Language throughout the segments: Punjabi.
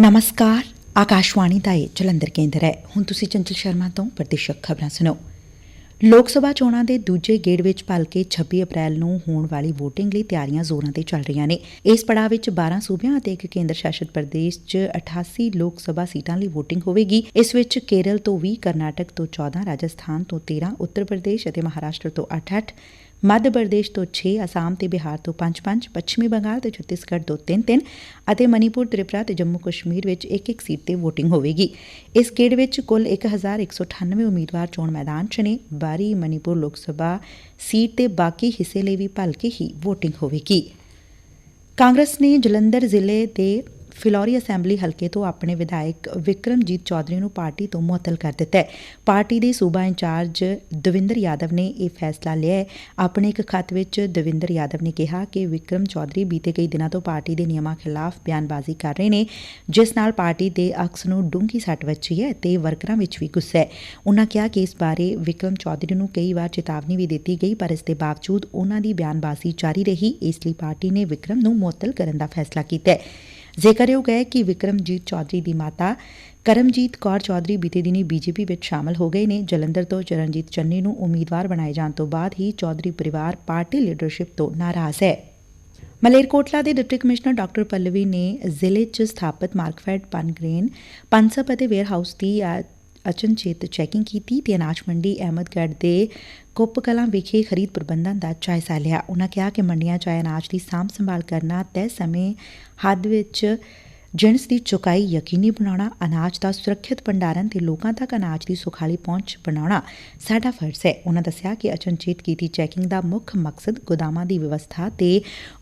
ਨਮਸਕਾਰ ਆਕਾਸ਼ਵਾਣੀ ਦਾ ਇਹ ਜਲੰਧਰ ਕੇਂਦਰ ਹੈ ਹੁਣ ਤੁਸੀਂ ਚੰਚਲ ਸ਼ਰਮਾ ਤੋਂ ਪ੍ਰਤੀਸ਼ਕ ਖਬਰਾਂ ਸੁਣੋ ਲੋਕ ਸਭਾ ਚੋਣਾਂ ਦੇ ਦੂਜੇ ਗੇੜ ਵਿੱਚ ਭਲਕੇ 26 ਅਪ੍ਰੈਲ ਨੂੰ ਹੋਣ ਵਾਲੀ VOTING ਲਈ ਤਿਆਰੀਆਂ ਜ਼ੋਰਾਂ ਤੇ ਚੱਲ ਰਹੀਆਂ ਨੇ ਇਸ ਪੜਾਅ ਵਿੱਚ 12 ਸੂਬਿਆਂ ਅਤੇ ਇੱਕ ਕੇਂਦਰ ਸ਼ਾਸਿਤ ਪ੍ਰਦੇਸ਼ 'ਚ 88 ਲੋਕ ਸਭਾ ਸੀਟਾਂ ਲਈ VOTING ਹੋਵੇਗੀ ਇਸ ਵਿੱਚ ਕੇਰਲ ਤੋਂ 20 ਕਰਨਾਟਕ ਤੋਂ 14 ਰਾਜਸਥਾਨ ਤੋਂ 13 ਉੱਤਰ ਪ੍ਰਦੇਸ਼ ਅਤੇ ਮਹਾਰਾਸ਼ਟਰ ਤੋਂ 8-8 ਮੱਧ ਪ੍ਰਦੇਸ਼ ਤੋਂ 6 ਅਸਾਮ ਤੇ ਬਿਹਾਰ ਤੋਂ 5-5 ਪੱਛਮੀ ਬੰਗਾਲ ਤੇ ਛੱਤੀਸਗੜ੍ਹ ਤੋਂ 3-3 ਅਤੇ ਮਨੀਪੁਰ ਤ੍ਰਿਪੁਰਾ ਤੇ ਜੰਮੂ ਕਸ਼ਮੀਰ ਵਿੱਚ ਇੱਕ ਇੱਕ ਸੀਟ ਤੇ VOTING ਹੋਵੇਗੀ। ਇਸ ਗੇੜ ਵਿੱਚ ਕੁੱਲ 1198 ਉਮੀਦਵਾਰ ਚੋਣ ਮੈਦਾਨ 'ਚ ਨੇ। ਬਾਰੀ ਮਨੀਪੁਰ ਲੋਕ ਸਭਾ ਸੀਟ ਤੇ ਬਾਕੀ ਹਿੱਸੇ ਲਈ ਵੀ ਭਲਕੇ ਹੀ VOTING ਹੋਵੇਗੀ। ਕਾਂਗਰਸ ਨੇ ਜਲੰਧਰ ਜ਼ਿਲ੍ਹੇ ਦੇ ਫਿਲੌਰੀ ਅਸੈਂਬਲੀ ਹਲਕੇ ਤੋਂ ਆਪਣੇ ਵਿਧਾਇਕ ਵਿਕਰਮਜੀਤ ਚੌਧਰੀ ਨੂੰ ਪਾਰਟੀ ਤੋਂ ਮੁਅੱਤਲ ਕਰ ਦਿੱਤਾ ਹੈ। ਪਾਰਟੀ ਦੇ ਸੂਬਾ ਇੰਚਾਰਜ ਦਵਿੰਦਰ ਯਾਦਵ ਨੇ ਇਹ ਫੈਸਲਾ ਲਿਆ ਹੈ। ਆਪਣੇ ਇੱਕ ਖੱਤ ਵਿੱਚ ਦਵਿੰਦਰ ਯਾਦਵ ਨੇ ਕਿਹਾ ਕਿ ਵਿਕਰਮ ਚੌਧਰੀ ਬੀਤੇ ਕਈ ਦਿਨਾਂ ਤੋਂ ਪਾਰਟੀ ਦੇ ਨਿਯਮਾਂ ਖਿਲਾਫ ਬਿਆਨਬਾਜ਼ੀ ਕਰ ਰਹੇ ਨੇ, ਜਿਸ ਨਾਲ ਪਾਰਟੀ ਦੇ ਅਕਸ ਨੂੰ ਡੂੰਘੀ ਸੱਟ ਵੱਜੀ ਹੈ ਤੇ ਵਰਕਰਾਂ ਵਿੱਚ ਵੀ ਗੁੱਸਾ ਹੈ। ਉਨ੍ਹਾਂ ਕਿਹਾ ਕਿ ਇਸ ਬਾਰੇ ਵਿਕਰਮ ਚੌਧਰੀ ਨੂੰ ਕਈ ਵਾਰ ਚੇਤਾਵਨੀ ਵੀ ਦਿੱਤੀ ਗਈ, ਪਰ ਇਸ ਦੇ ਬਾਵਜੂਦ ਉਨ੍ਹਾਂ ਦੀ ਬਿਆਨਬਾਜ਼ੀ ਜਾਰੀ ਰਹੀ। ਇਸ ਲਈ ਪਾਰਟੀ ਨੇ ਵਿਕਰਮ ਨੂੰ ਮੁਅੱਤਲ ਕਰਨ ਦਾ ਫੈਸਲਾ ਕੀਤਾ ਹੈ। ਜ਼ਿਕਰਯੋਗ ਹੈ ਕਿ ਵਿਕਰਮਜੀਤ ਚੌਧਰੀ ਦੀ ਮਾਤਾ, ਕਰਮਜੀਤ ਕੌਰ ਚੌਧਰੀ ਬੀਤੇ ਦਿਨੀ ਬੀਜੇਪੀ ਵਿੱਚ ਸ਼ਾਮਲ ਹੋ ਗਏ ਨੇ। ਜਲੰਧਰ ਤੋਂ ਚਰਨਜੀਤ ਚੰਨੀ ਨੂੰ ਉਮੀਦਵਾਰ ਬਣਾਏ ਜਾਣ ਤੋਂ ਬਾਅਦ ਹੀ ਚੌਧਰੀ ਪਰਿਵਾਰ ਪਾਰਟੀ ਲੀਡਰਸ਼ਿਪ ਤੋਂ ਨਾਰਾਜ਼ ਹੈ। ਮਲੇਰਕੋਟਲਾ ਦੇ ਡਿਪਟੀ ਕਮਿਸ਼ਨਰ ਡਾਕਟਰ ਪੱਲਵੀ ਨੇ ਜ਼ਿਲ੍ਹੇ 'ਚ ਸਥਾਪਿਤ ਮਾਰਕਫੈਡ ਪਨਗ੍ਰੇਨ ਪੰਸਪ ਅਤੇ ਵੇਅਰਹਾਊਸ ਦੀ ਅਚਨਚੇਤ ਚੈਕਿੰਗ ਕੀਤੀ ਤੇ ਅਨਾਜ ਮੰਡੀ ਅਹਿਮਦਗੜ੍ਹ ਦੇ ਕੁੱਪ ਕਲਾਂ ਵਿਖੇ ਖਰੀਦ ਪ੍ਰਬੰਧਾਂ ਦਾ ਜਾਇਜ਼ਾ ਲਿਆ। ਉਨ੍ਹਾਂ ਕਿਹਾ ਕਿ ਮੰਡੀਆਂ 'ਚ ਆਏ ਅਨਾਜ ਦੀ ਸਾਂਭ ਸੰਭਾਲ ਕਰਨਾ ਤੈਅ ਸਮੇਂ ਹੱਦ ਵਿੱਚ ਜਿਣਸ ਦੀ ਚੁਕਾਈ ਯਕੀਨੀ ਬਣਾਉਣਾ, ਅਨਾਜ ਦਾ ਸੁਰੱਖਿਅਤ ਭੰਡਾਰਨ ਤੇ ਲੋਕਾਂ ਤੱਕ ਅਨਾਜ ਦੀ ਸੁਖਾਲੀ ਪਹੁੰਚ ਬਣਾਉਣਾ ਸਾਡਾ ਫਰਜ਼ ਹੈ। ਉਨ੍ਹਾਂ ਦੱਸਿਆ ਕਿ ਅਚਨਚੇਤ ਕੀਤੀ ਚੈਕਿੰਗ ਦਾ ਮੁੱਖ ਮਕਸਦ ਗੋਦਾਮਾਂ ਦੀ ਵਿਵਸਥਾ ਤੇ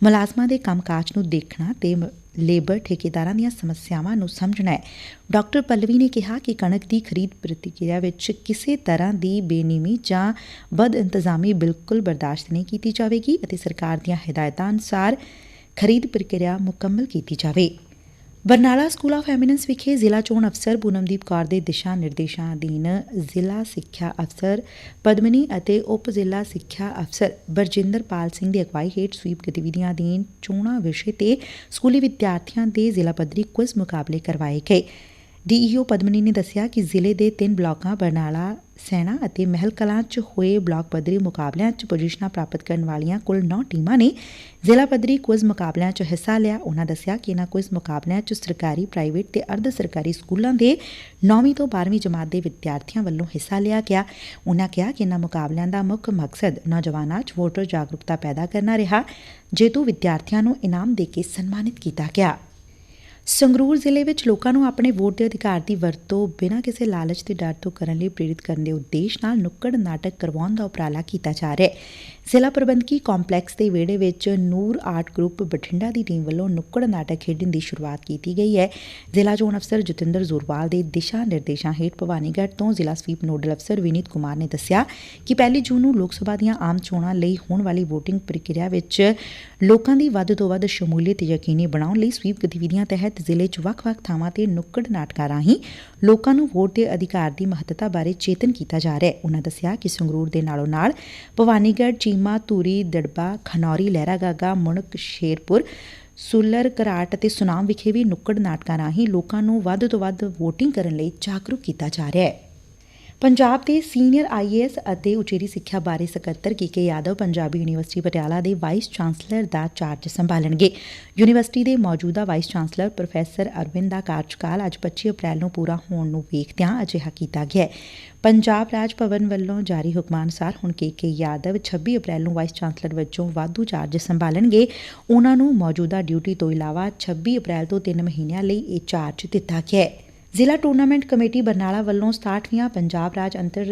ਮੁਲਾਜ਼ਮਾਂ ਦੇ ਕੰਮਕਾਜ ਨੂੰ ਦੇਖਣਾ ਤੇ ਲੇਬਰ ਠੇਕੇਦਾਰਾਂ ਦੀਆਂ ਸਮੱਸਿਆਵਾਂ ਨੂੰ ਸਮਝਣਾ ਹੈ। ਡਾਕਟਰ ਪੱਲਵੀ ਨੇ ਕਿਹਾ ਕਿ ਕਣਕ ਦੀ ਖਰੀਦ ਪ੍ਰਤੀਕਿਰਿਆ ਵਿੱਚ ਕਿਸੇ ਤਰ੍ਹਾਂ ਦੀ ਬੇਨਿਯਮੀ ਜਾਂ ਬਦ ਇੰਤਜ਼ਾਮੀ ਬਿਲਕੁਲ ਬਰਦਾਸ਼ਤ ਨਹੀਂ ਕੀਤੀ ਜਾਵੇਗੀ ਅਤੇ ਸਰਕਾਰ ਦੀਆਂ ਹਦਾਇਤਾਂ ਅਨੁਸਾਰ ਖਰੀਦ ਪ੍ਰਕਿਰਿਆ ਮੁਕੰਮਲ ਕੀਤੀ ਜਾਵੇ। ਬਰਨਾਲਾ ਸਕੂਲ ਆਫ ਐਮੀਨੈਂਸ ਵਿਖੇ ਜ਼ਿਲ੍ਹਾ ਚੋਣ ਅਫਸਰ ਪੂਨਮਦੀਪ ਕੌਰ ਦੇ ਦਿਸ਼ਾ ਨਿਰਦੇਸ਼ਾਂ ਅਧੀਨ ਜ਼ਿਲ੍ਹਾ ਸਿੱਖਿਆ ਅਫਸਰ ਪਦਮਨੀ ਅਤੇ ਉਪ ਜ਼ਿਲ੍ਹਾ ਸਿੱਖਿਆ ਅਫਸਰ ਬਰਜਿੰਦਰ ਪਾਲ ਸਿੰਘ ਦੀ ਅਗਵਾਈ ਹੇਠ ਸਵੀਪ ਗਤੀਵਿਧੀਆਂ ਅਧੀਨ ਚੋਣਾਂ ਵਿਸ਼ੇ ਤੇ ਸਕੂਲੀ ਵਿਦਿਆਰਥੀਆਂ ਦੇ ਜ਼ਿਲ੍ਹਾ ਪੱਧਰੀ ਕੁਇਜ਼ ਮੁਕਾਬਲੇ ਕਰਵਾਏ ਗਏ। ਡੀਈਓ ਪਦਮਨੀ ਨੇ ਦੱਸਿਆ ਕਿ ਜ਼ਿਲ੍ਹੇ ਦੇ ਤਿੰਨ ਬਲਾਕਾਂ ਬਰਨਾਲਾ ਸੈਨਾ ਅਤੇ ਮਹਿਲ ਕਲਾਂ 'ਚ ਹੋਏ ਬਲਾਕ ਪੱਧਰੀ ਮੁਕਾਬਲਿਆਂ 'ਚ ਪੋਜੀਸ਼ਨਾਂ ਪ੍ਰਾਪਤ ਕਰਨ ਵਾਲੀਆਂ ਕੁੱਲ 9 ਟੀਮਾਂ ਨੇ ਜ਼ਿਲ੍ਹਾ ਪੱਧਰੀ ਕੁਇਜ਼ ਮੁਕਾਬਲਿਆਂ 'ਚ ਹਿੱਸਾ ਲਿਆ। ਉਹਨਾਂ ਦੱਸਿਆ ਕਿ ਇਨ੍ਹਾਂ ਕੁਇਜ਼ ਮੁਕਾਬਲਿਆਂ 'ਚ ਸਰਕਾਰੀ ਪ੍ਰਾਈਵੇਟ ਤੇ ਅਰਧ ਸਰਕਾਰੀ ਸਕੂਲਾਂ ਦੇ 9ਵੀਂ ਤੋਂ 12ਵੀਂ ਜਮਾਤ ਦੇ ਵਿਦਿਆਰਥੀਆਂ ਵੱਲੋਂ ਹਿੱਸਾ ਲਿਆ ਗਿਆ। ਉਹਨਾਂ ਕਿਹਾ ਕਿ ਇਨ੍ਹਾਂ ਮੁਕਾਬਲਿਆਂ ਦਾ ਮੁੱਖ ਮਕਸਦ ਨੌਜਵਾਨਾਂ 'ਚ ਵੋਟਰ ਜਾਗਰੂਕਤਾ ਪੈਦਾ ਕਰਨਾ ਰਿਹਾ, ਜੇਤੂ ਵਿਦਿਆਰਥੀਆਂ ਨੂੰ ਇਨਾਮ ਦੇ ਕੇ ਸਨਮਾਨਿਤ ਕੀਤਾ ਗਿਆ। ਸੰਗਰੂਰ ਜ਼ਿਲ੍ਹੇ ਵਿੱਚ ਲੋਕਾਂ ਨੂੰ ਆਪਣੇ ਵੋਟ ਦੇ ਅਧਿਕਾਰ ਦੀ ਵਰਤੋਂ ਬਿਨਾਂ ਕਿਸੇ ਲਾਲਚ ਦੇ ਡਰ ਤੋਂ ਕਰਨ ਲਈ ਪ੍ਰੇਰਿਤ ਕਰਨ ਦੇ ਉਦੇਸ਼ ਨਾਲ ਨੁੱਕੜ ਨਾਟਕ ਕਰਵਾਉਣ ਦਾ ਉਪਰਾਲਾ ਕੀਤਾ ਜਾ ਰਿਹਾ ਹੈ। ਜ਼ਿਲ੍ਹਾ ਪ੍ਰਬੰਧਕੀ ਕੰਪਲੈਕਸ ਦੇ ਵਿਹੜੇ ਵਿੱਚ ਨੂਰ ਆਰਟ ਗਰੁੱਪ ਬਠਿੰਡਾ ਦੀ ਟੀਮ ਵੱਲੋਂ ਨੁੱਕੜ ਨਾਟਕ ਖੇਡਣ ਦੀ ਸ਼ੁਰੂਆਤ ਕੀਤੀ ਗਈ ਹੈ। ਜ਼ਿਲ੍ਹਾ ਚੋਣ ਅਫਸਰ ਜਤਿੰਦਰ ਜ਼ੋਰਵਾਲ ਦੇ ਦਿਸ਼ਾ ਨਿਰਦੇਸ਼ਾਂ ਹੇਠ ਭਵਾਨੀਗੜ੍ਹ ਤੋਂ ਜ਼ਿਲ੍ਹਾ ਸਵੀਪ ਨੋਡਲ ਅਫਸਰ ਵਿਨੀਤ ਕੁਮਾਰ ਨੇ ਦੱਸਿਆ ਕਿ ਪਹਿਲੀ ਜੂਨ ਨੂੰ ਲੋਕ ਸਭਾ ਦੀਆਂ ਆਮ ਚੋਣਾਂ ਲਈ ਹੋਣ ਵਾਲੀ VOTING ਪ੍ਰਕਿਰਿਆ ਵਿੱਚ ਲੋਕਾਂ ਦੀ ਵੱਧ ਤੋਂ ਵੱਧ ਸ਼ਮੂਲੀਅਤ ਯਕੀਨੀ ਬਣਾਉਣ ਲਈ ਸਵੀਪ ਗਤੀਵਿਧੀਆਂ ਤਹਿਤ ਜ਼ਿਲ੍ਹੇ 'ਚ ਵੱਖ-ਵੱਖ ਥਾਵਾਂ ਤੇ ਨੁੱਕੜ ਨਾਟਕਾਂ ਰਾਹੀਂ ਲੋਕਾਂ ਨੂੰ ਵੋਟ ਦੇ ਅਧਿਕਾਰ ਦੀ ਮਹੱਤਤਾ ਬਾਰੇ ਚੇਤਨ ਕੀਤਾ ਜਾ ਰਿਹੈ ਹੈ। ਉਹਨਾਂ ਦੱਸਿਆ ਕਿ ਸੰਗਰੂਰ ਦੇ ਨਾਲੋਂ ਨਾਲ ਭਵਾਨੀਗੜ੍ਹ, ਚੀਮਾ, ਧੂਰੀ, ਦੜਬਾ, ਖਨੌਰੀ, ਲਹਿਰਾਗਾਗਾ, ਮੁਣਕ, ਸ਼ੇਰਪੁਰ, ਸੁਲਰ, ਘਰਾਟ ਅਤੇ ਸੁਨਾਮ ਵਿਖੇ ਵੀ ਨੁੱਕੜ ਨਾਟਕਾਂ ਰਾਹੀਂ ਲੋਕਾਂ ਨੂੰ ਵੱਧ ਤੋਂ ਵੱਧ ਵੋਟਿੰਗ ਕਰਨ ਲਈ ਜਾਗਰੂਕ ਕੀਤਾ ਜਾ ਰਿਹੈ ਪੰਜਾਬ ਦੇ ਸੀਨੀਅਰ ਆਈਏਐਸ ਅਤੇ ਉਚੇਰੀ ਸਿੱਖਿਆ ਬਾਰੇ ਸਕੱਤਰ ਕੇ ਯਾਦਵ ਪੰਜਾਬੀ ਯੂਨੀਵਰਸਿਟੀ ਪਟਿਆਲਾ ਦੇ ਵਾਈਸ ਚਾਂਸਲਰ ਦਾ ਚਾਰਜ ਸੰਭਾਲਣਗੇ। ਯੂਨੀਵਰਸਿਟੀ ਦੇ ਮੌਜੂਦਾ ਵਾਈਸ ਚਾਂਸਲਰ ਪ੍ਰੋਫੈਸਰ ਅਰਵਿੰਦ ਦਾ ਕਾਰਜਕਾਲ ਅੱਜ 25 ਅਪ੍ਰੈਲ ਨੂੰ ਪੂਰਾ ਹੋਣ ਨੂੰ ਵੇਖਦਿਆਂ ਅਜਿਹਾ ਕੀਤਾ ਗਿਆ ਹੈ। ਪੰਜਾਬ ਰਾਜ ਭਵਨ ਵੱਲੋਂ ਜਾਰੀ ਹੁਕਮਾਂ ਅਨੁਸਾਰ ਹੁਣ ਕੇ ਯਾਦਵ 26 ਅਪ੍ਰੈਲ ਨੂੰ ਵਾਈਸ ਚਾਂਸਲਰ ਵਜੋਂ ਵਾਧੂ ਚਾਰਜ ਸੰਭਾਲਣਗੇ। ਉਹਨਾਂ ਨੂੰ ਮੌਜੂਦਾ ਡਿਊਟੀ ਤੋਂ ਇਲਾਵਾ 26 ਅਪ੍ਰੈਲ ਤੋਂ 3 ਮਹੀਨਿਆਂ ਲਈ ਇਹ ਚਾਰਜ ਦਿੱਤਾ ਗਿਆ ਹੈ। ਜ਼ਿਲ੍ਹਾ ਟੂਰਨਾਮੈਂਟ ਕਮੇਟੀ ਬਰਨਾਲਾ ਵੱਲੋਂ 67ਵੀਆਂ ਪੰਜਾਬ ਰਾਜ ਅੰਤਰ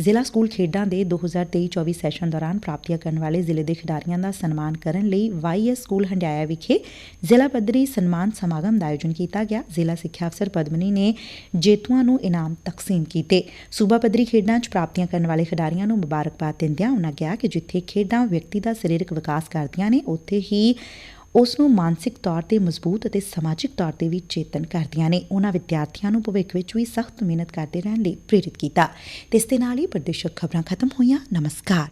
ਜ਼ਿਲ੍ਹਾ ਸਕੂਲ ਖੇਡਾਂ ਦੇ 2023-24 ਸੈਸ਼ਨ ਦੌਰਾਨ ਪ੍ਰਾਪਤੀਆਂ ਕਰਨ ਵਾਲੇ ਜ਼ਿਲ੍ਹੇ ਦੇ ਖਿਡਾਰੀਆਂ ਦਾ ਸਨਮਾਨ ਕਰਨ ਲਈ ਵਾਈਐਸ ਸਕੂਲ ਹੰਡਿਆਇਆ ਵਿਖੇ ਜ਼ਿਲ੍ਹਾ ਪੱਧਰੀ ਸਨਮਾਨ ਸਮਾਗਮ ਦਾ ਆਯੋਜਨ ਕੀਤਾ ਗਿਆ। ਜ਼ਿਲ੍ਹਾ ਸਿੱਖਿਆ ਅਫਸਰ ਪਦਮਨੀ ਨੇ ਜੇਤੂਆਂ ਨੂੰ ਇਨਾਮ ਤਕਸੀਮ ਕੀਤੇ। ਸੂਬਾ ਪੱਧਰੀ ਖੇਡਾਂ 'ਚ ਪ੍ਰਾਪਤੀਆਂ ਕਰਨ ਵਾਲੇ ਖਿਡਾਰੀਆਂ ਨੂੰ ਮੁਬਾਰਕਬਾਦ ਦਿੰਦਿਆਂ ਉਨ੍ਹਾਂ ਕਿਹਾ ਕਿ ਜਿੱਥੇ ਖੇਡਾਂ ਵਿਅਕਤੀ ਦਾ ਸਰੀਰਕ ਵਿਕਾਸ ਕਰਦੀਆਂ ਨੇ, ਉੱਥੇ ਹੀ ਉਸ ਨੂੰ ਮਾਨਸਿਕ ਤੌਰ ਤੇ ਮਜ਼ਬੂਤ ਅਤੇ ਸਮਾਜਿਕ ਤੌਰ ਤੇ ਵੀ ਚੇਤਨ ਕਰਦੀਆਂ ਨੇ। ਉਹਨਾਂ ਵਿਦਿਆਰਥੀਆਂ ਨੂੰ ਭਵਿੱਖ ਵਿੱਚ ਵੀ ਸਖਤ ਮਿਹਨਤ ਕਰਦੇ ਰਹਿਣ ਲਈ ਪ੍ਰੇਰਿਤ ਕੀਤਾ। ਤੇ ਇਸ ਦੇ ਨਾਲ ਹੀ ਪ੍ਰਦੇਸ਼ਕ ਖਬਰਾਂ ਖਤਮ ਹੋਈਆਂ। ਨਮਸਕਾਰ।